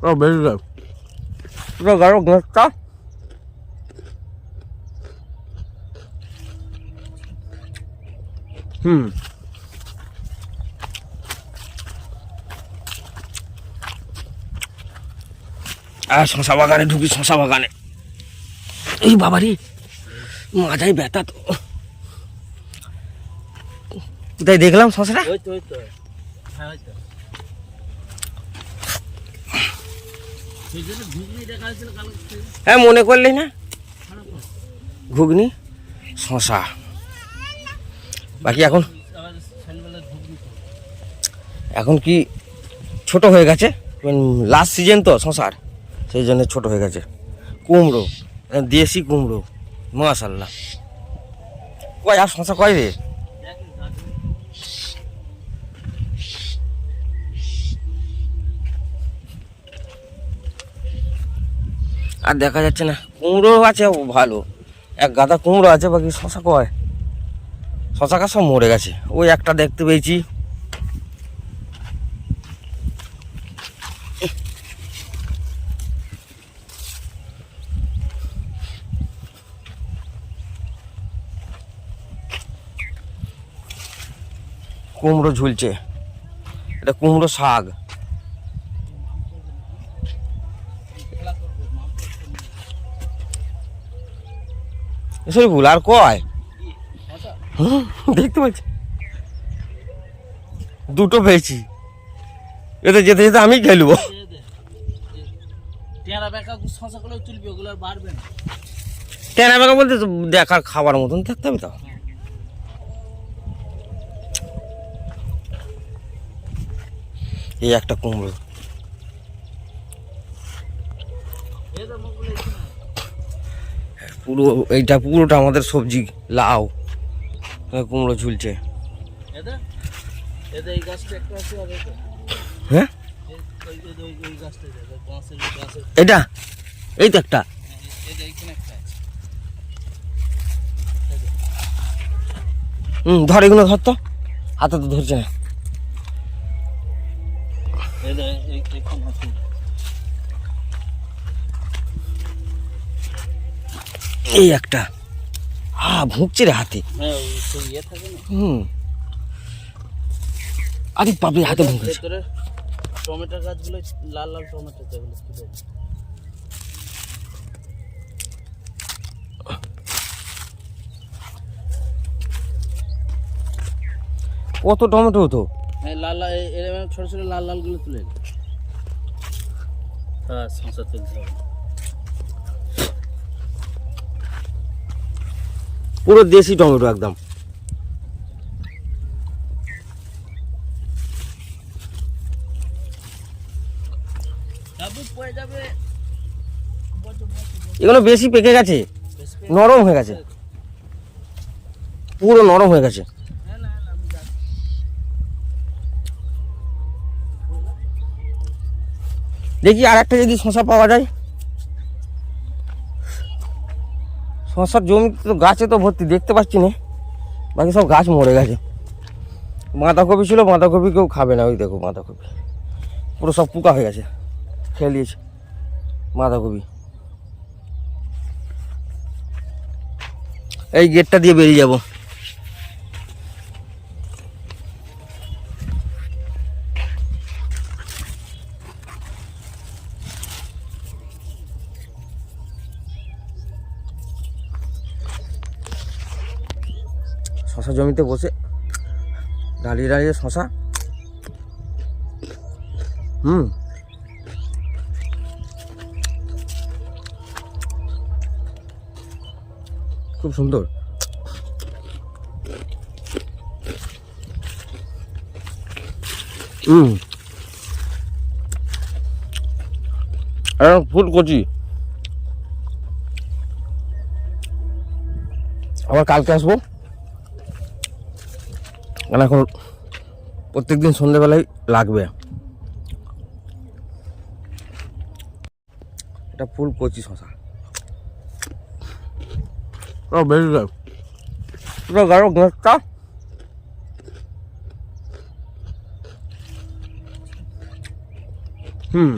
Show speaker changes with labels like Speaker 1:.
Speaker 1: পুরো বেশি পুরো গাঢ় গ্যাসটা হুম আর শশা বাগানে ঢুকি শশা বাগানে। এই বাবারি মাথায় ব্যথা তো। কোথায় দেখলাম শশাটা
Speaker 2: ওই তো ওই তো হ্যাঁ
Speaker 1: মনে করলি না? ঘুগনি? শশা। বাকি এখন? এখন কি ছোট হয়ে গেছে? লাস্ট সিজন তো শশার। সেই জন্য ছোট হয়ে গেছে। কুমড়ো, দেশি কুমড়ো। মাশাল্লাহ কয় আর শশা কয় রে? আর দেখা যাচ্ছে না কুমড়ো আছে ভালো। এক গাদা কুমড়ো আছে, বাকি শশা কয়? শশা গাছ সব মরে গেছে। ওই একটা দেখতে পেয়েছি। কুমড়ো ঝুলছে। এটা কুমড়ো শাক। শরীফুল আর কয়? হুম, দেখতে পাচ্ছি। দুটো পেয়েছি। এতে যেতে যেতে আমি খেলব
Speaker 2: বেকা
Speaker 1: টেনা বেগা বলতে তো দেখার খাবার মতন থাকতে হবে তো। এই একটা কুমড়ো
Speaker 2: এই তো মুখগুলো এখানে।
Speaker 1: পুরো এইটা পুরোটা আমাদের সবজি লাউ কুমড়ো ঝুলছে। হ্যাঁ? এটা? এই তো একটা।
Speaker 2: আছে।
Speaker 1: হুম ধর এগুলো ধর তো। হাতে তো ধরছে না।
Speaker 2: এই-
Speaker 1: একটা। হা ভুঁকছে রে হাতে।
Speaker 2: হ্যাঁ ইয়ে থাকে না।
Speaker 1: হুম। আরে বাপরে হাতে ভুঁকেছে
Speaker 2: টমেটোর গাছগুলো লাল লাল টমেটো যেগুলো
Speaker 1: কত টমেটো হতো?
Speaker 2: হ্যাঁ লাল লাল এরকম ছোট ছোট লাল লালগুলো তুলে। হ্যাঁ সংসার হবে
Speaker 1: পুরো দেশি টমেটো একদম। এগুলো বেশি পেকে গেছে, নরম হয়ে গেছে। পুরো নরম হয়ে গেছে। দেখি আর একটা যদি শশা পাওয়া যায়। শশার জমি তো গাছে তো ভর্তি, দেখতে পাচ্ছি না। বাকি সব গাছ মরে গেছে। বাঁধাকপি ছিল, বাঁধাকপি কেউ খাবে না, ওই দেখো বাঁধাকপি। পুরো সব পোকা হয়ে গেছে খেয়ে নিয়েছে বাঁধাকপি। এই গেটটা দিয়ে বেরিয়ে যাব। শশা জমিতে বসে। দাঁড়িয়ে দাঁড়িয়ে শশা। হুম। খুব সুন্দর। হুম। ফুল কচি। আবার কালকে আসব। কারণ এখন প্রত্যেকদিন সন্ধ্যেবেলায় লাগবে। এটা ফুল কচি শশা বেশি গাঢ় হুম।